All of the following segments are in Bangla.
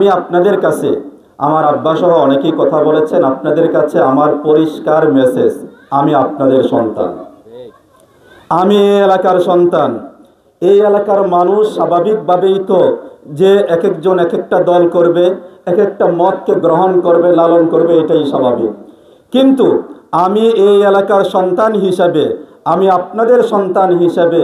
আমি আপনাদের কাছে, আমার আব্বা সহ অনেকেই কথা বলেছেন, আপনাদের কাছে আমার পরিষ্কার মেসেজ আমি আপনাদের সন্তান। আমি এই এলাকার সন্তান। এই এলাকার মানুষ স্বাভাবিকভাবেই তো যে এক একজন এক একটা দল করবে এক একটা মতকে গ্রহণ করবে, লালন করবে, এটাই স্বাভাবিক। কিন্তু আমি এই এলাকার সন্তান হিসাবে, আমি আপনাদের সন্তান হিসাবে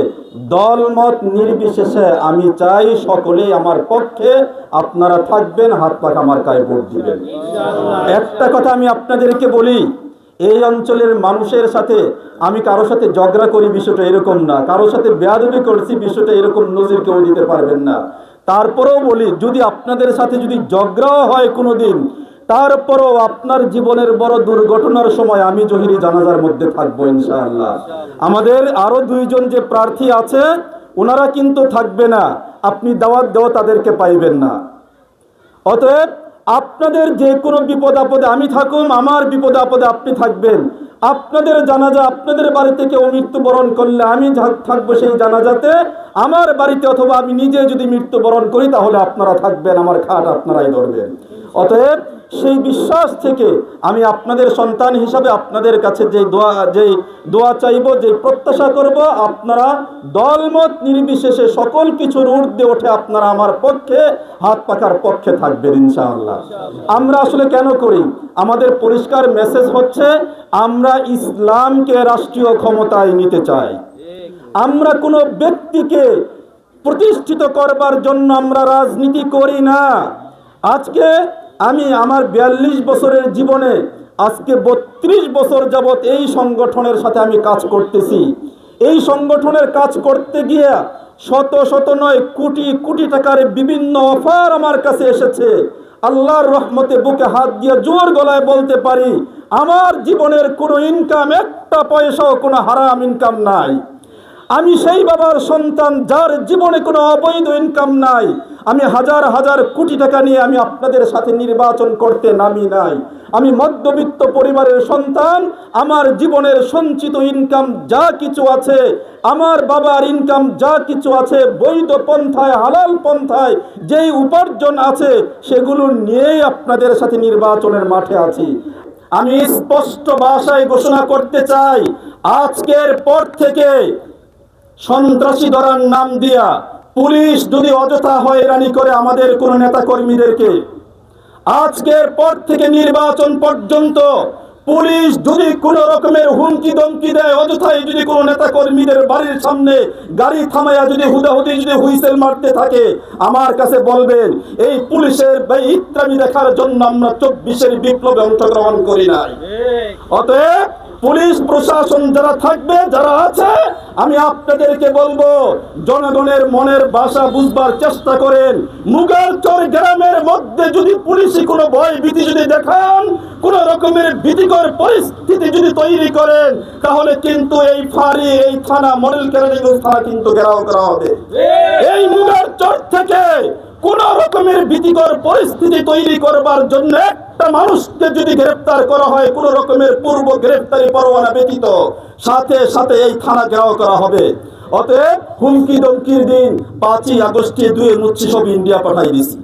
দল মত নির্বিশেষে আমি চাই সকলেই আমার পক্ষে আপনারা থাকবেন, হাত পাক আমার গায়ে ভোট দিবেন। একটা কথা আমি আপনাদেরকে বলি, এই অঞ্চলের মানুষের সাথে আমি কারও সাথে ঝগড়া করি বিষয়টা এরকম না কারোর সাথে বেয়াদবি করছি বিষয়টা এরকম নজির কেউ দিতে পারবেন না। তারপরেও বলি, যদি আপনাদের সাথে যদি ঝগড়াও হয় কোনো দিন তারপরও আপনার জীবনের বড় দুর্ঘটনার সময় আমি জহিরি জানাজার মধ্যে থাকব, ইনশাআল্লাহ। আমাদের আরও দুইজন যে প্রার্থী আছে ওনারা কিন্তু থাকবে না। আপনি দাওয়াত দেওয়া তাদেরকে পাইবেন না। অতএব আপনাদের যে কোনো বিপদ আপদে আমি থাকুম, আমার বিপদ আপদে আপনি থাকবেন। আপনাদের জানাজা আপনাদের বাড়িতে কেউ মৃত্যুবরণ করলে আমি থাকব সেই জানাজাতে আমার বাড়িতে অথবা আমি নিজে যদি মৃত্যুবরণ করি, তাহলে আপনারা থাকবেন, আমার খাট আপনারাই ধরবেন। অতএব সেই বিশ্বাস থেকে আমি আপনাদের সন্তান হিসাবে আপনাদের কাছে যে দোয়া যে দোয়া চাইব, যে প্রত্যাশা করব, আপনারা দলমত নির্বিশেষে সকল কিছুর ঊর্ধ্বে ওঠে আপনারা আমার পক্ষে, হাত পাকার পক্ষে থাকবেন, ইনশাআল্লাহ। আমরা আসলে কেন করি? আমাদের পরিষ্কার মেসেজ হচ্ছে, আমরা ইসলামকে রাষ্ট্রীয় ক্ষমতায় নিতে চাই। আমরা কোনো ব্যক্তিকে প্রতিষ্ঠিত করবার জন্য আমরা রাজনীতি করি না। আজকে আমি আমার বিয়াল্লিশ বছরের জীবনে, আজকে বত্রিশ বছর যাবৎ এই সংগঠনের সাথে আমি কাজ করতেছি। এই সংগঠনের কাজ করতে গিয়ে শত শত নয়, কোটি কোটি টাকার বিভিন্ন অফার আমার কাছে এসেছে। আল্লাহর রহমতে বুকে হাত দিয়ে জোর গলায় বলতে পারি, আমার জীবনের কোনো ইনকাম একটা পয়সাও কোনো হারাম ইনকাম নাই। আমি সেই বাবার সন্তান যার জীবনে কোনো অবৈধ ইনকাম নাই। আমি হাজার হাজার কোটি টাকা নিয়ে আমি আপনাদের সাথে নির্বাচন করতে নামি নাই। আমি মধ্যবিত্ত পরিবারের সন্তান, আমার জীবনের সঞ্চিত ইনকাম যা কিছু আছে, আমার বাবার ইনকাম যা কিছু আছে, বৈধ পন্থায়, হালাল পন্থায় যেই উপার্জন আছে, সেগুলো নিয়েই আপনাদের সাথে নির্বাচনের মাঠে আছি। আমি স্পষ্ট ভাষায় ঘোষণা করতে চাই, আজকের পর থেকে সন্ত্রাসী ধরার নাম দিয়া পুলিশ যদি অযথা হয়রানি করে আমাদের কোন নেতা কর্মীদেরকে আজকের পর থেকে নির্বাচন পর্যন্ত পুলিশ যদি কোন রকমের হুমকি দমকি দেয়, অযথাই যদি কোনো নেতা কর্মীদের বাড়ির সামনে গাড়ি থামাইয়া যদি হুদাহুদি যদি হুইসেল মারতে থাকে, আমার কাছে বলবেন, এই পুলিশের ইত্যাদি দেখার জন্য আমরা চব্বিশের বিপ্লবে অংশগ্রহণ করি নাই। অতএব পুলিশ প্রশাসন যারা থাকবে যারা আছে আমি আপনাদেরকে বলব জনগণের মনের বাসা বুঝবার চেষ্টা করেন। মুগারচর গ্রামের মধ্যে যদি পুলিশি কোনো ভয় ভীতি যদি দেখান কোন রকমের ভীতিকর পরিস্থিতি যদি তৈরি করেন তাহলে কিন্তু এই ফাঁড়ি এই থানা মডেল কেরানীগঞ্জ থানা কিন্তু ঘেরাও করা হবে। এই মুগারচর থেকে কোন রকমের ভীতিকর পরিস্থিতি তৈরি করবার জন্য একটা মানুষকে যদি গ্রেপ্তার করা হয়, কোন রকমের পূর্ব গ্রেপ্তারি পরোয়ানা ব্যতীত, সাথে সাথে এই থানা ঘেরাও করা হবে। অতএব হুমকি দমকির দিন পাঁচই আগস্টে দুয়ে মুচ্ছি সব ইন্ডিয়া পাঠাই দিছি।